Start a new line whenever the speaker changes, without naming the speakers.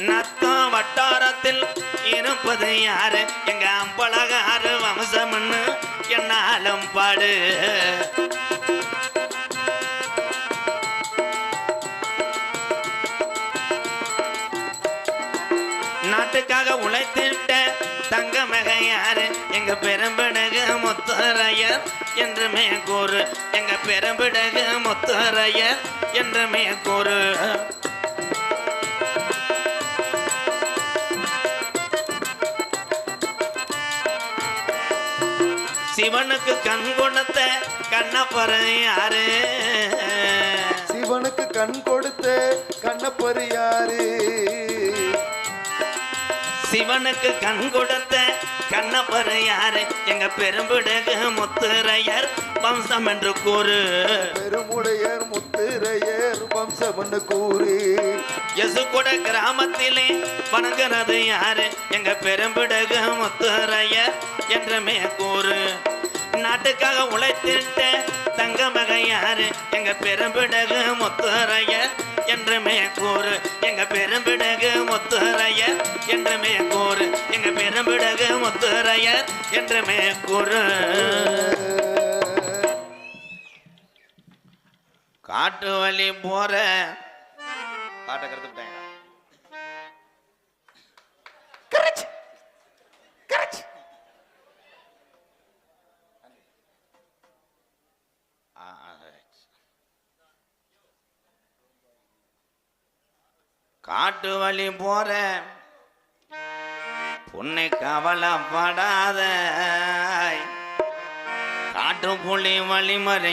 நத்தம் வட்டாரத்தில் இருப்பது யாரு? எங்க அம்பளகாரு வம்சம்னு என்னாலும் பாடு. நாட்டுக்காக உழைத்திட்ட தங்க மகையாரு எங்க பெரும்பிடகு முத்தரையர் என்றுமே கூறு. எங்க பெரும்பிடகு முத்தரையர் என்றுமே கூறு. சிவனுக்கு கண் கொடுத்த கண்ணப்பற யாரு
சிவனுக்கு கண் கொடுத்த கண்ணப்பரு யாரு
சிவனுக்கு கண் கொடுத்த கண்ணப்பற யாரு எங்க பெரும்பிடகு முத்துரையர் வம்சம் என்று கூறு.
பெருமுடையர் முத்திரையர் வம்சமன்னு கூறி.
எசுகுட கிராமத்திலே வணங்குறது யாரு? எங்க பெரும்பிடகு முத்துரையர் என்றுமே கூறு. நாட்டுக்காக உழைத்திட்ட தங்க மகன் யாரு? எங்க பெரும்பிடகு முத்துரையர் என்றுமே கூறு. எங்க பெரும்பிடகு முத்துரையர் என்றுமே கூறு. எங்க பெரும்பிடகு முத்துரையர் என்றுமே கூறு. காட்டு வழி போற. பாட்டை கருத்துட்டேன் காட்டு வழி போற. பொண்ணை கவலைப்படாத. காட்டு புள்ளி வழிமறை